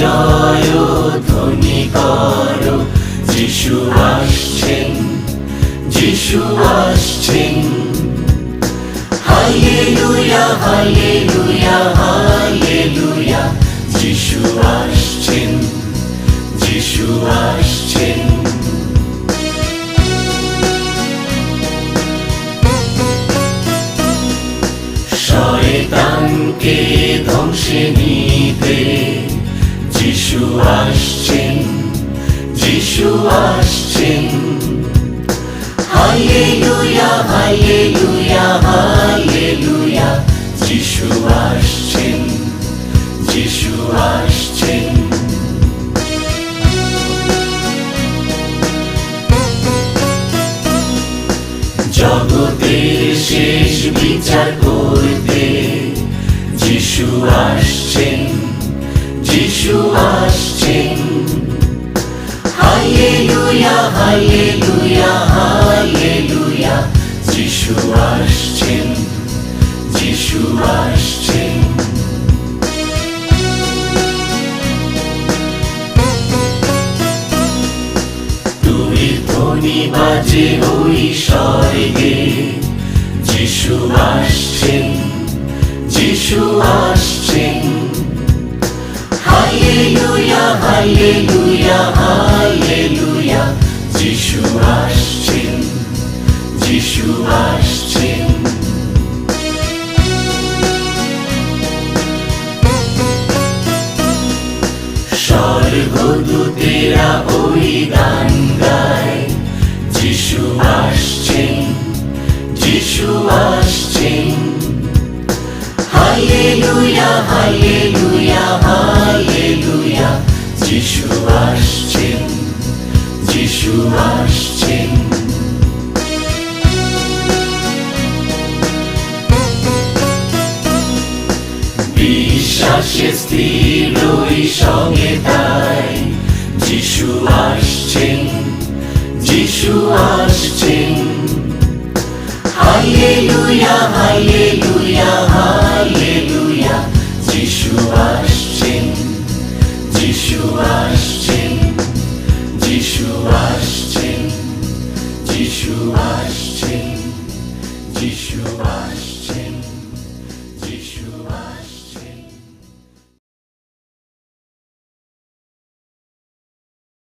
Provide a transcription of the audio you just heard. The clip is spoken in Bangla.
জয় ধ্বনি করো যিশু আসছেন যিশু আসছেন। হালেলুয়া হালেলুয়া হালেলুয়া, যিশু আসছেন যিশু আসছেন। শয়তানকে ধ্বংসে নিতে যিশু আসছেন হালেলুয়া হালেলুয়া হালেলুয়া যিশু আসছেন যিশু আসছেন জগতের শেষ বিচার করতে যিশু আসছেন যিশু আসছেন হালেলুয়া হালেলুয়া যিশু আসছেন যিশু আসছেন তুই ধ্বনি বাজে ওই স্বর্গে যিশু আসছেন স্বর্গদূতেরা ওই গান গায় যিশু আসছেন যিশু আসছেন হালেলুয়া হালেলুয়া হালেলুয়া যিশু আসছেন যিশু আসছেন নিঃশ্বাসে স্থির ওই সঙ্গে তাই যিশু আসছেন যিশু আসছেন হালেলুয়া হালেলুয়া হালেলুয়া যিশু আসছেন যিশু আসছেন যিশু আসছেন যিশু আসছেন যিশু